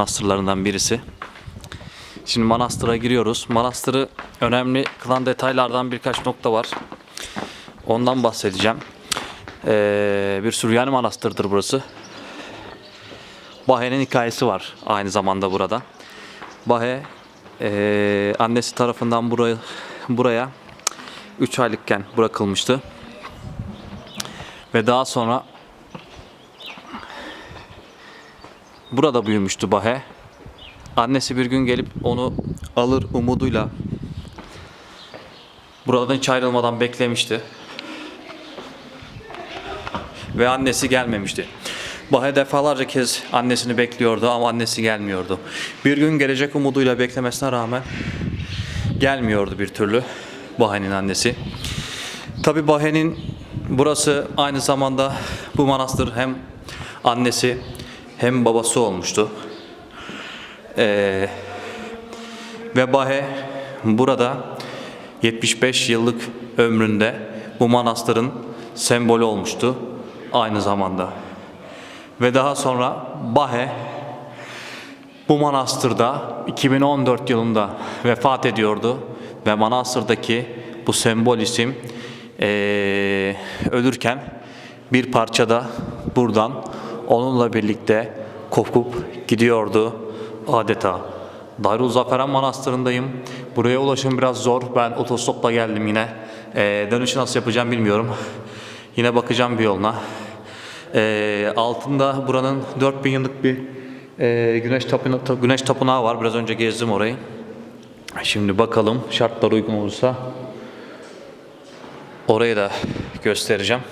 manastırlarından birisi. Şimdi manastıra giriyoruz. Manastırı önemli kılan detaylardan birkaç nokta var. Ondan bahsedeceğim. Ee, bir Süryani manastırdır burası. Bahe'nin hikayesi var aynı zamanda burada. Bahe ee, annesi tarafından buraya buraya 3 aylıkken bırakılmıştı. Ve daha sonra burada büyümüştü Bahe. Annesi bir gün gelip onu alır umuduyla buradan hiç ayrılmadan beklemişti. Ve annesi gelmemişti. Bahe defalarca kez annesini bekliyordu ama annesi gelmiyordu. Bir gün gelecek umuduyla beklemesine rağmen gelmiyordu bir türlü Bahe'nin annesi. Tabi Bahe'nin burası aynı zamanda bu manastır hem annesi hem babası olmuştu. Ee, ve Bahe burada 75 yıllık ömründe bu manastırın sembolü olmuştu aynı zamanda. Ve daha sonra Bahe bu manastırda 2014 yılında vefat ediyordu ve manastırdaki bu sembol isim eee, ölürken bir parçada buradan onunla birlikte kopup gidiyordu adeta. Darülzaferan Manastırı'ndayım. Buraya ulaşım biraz zor. Ben otostopla geldim yine. Eee dönüşü nasıl yapacağım bilmiyorum. Yine bakacağım bir yoluna. Eee, altında buranın 4000 yıllık bir eee, güneş, tapına, ta- güneş tapınağı var. Biraz önce gezdim orayı. Şimdi bakalım şartlar uygun olursa orayı da göstereceğim.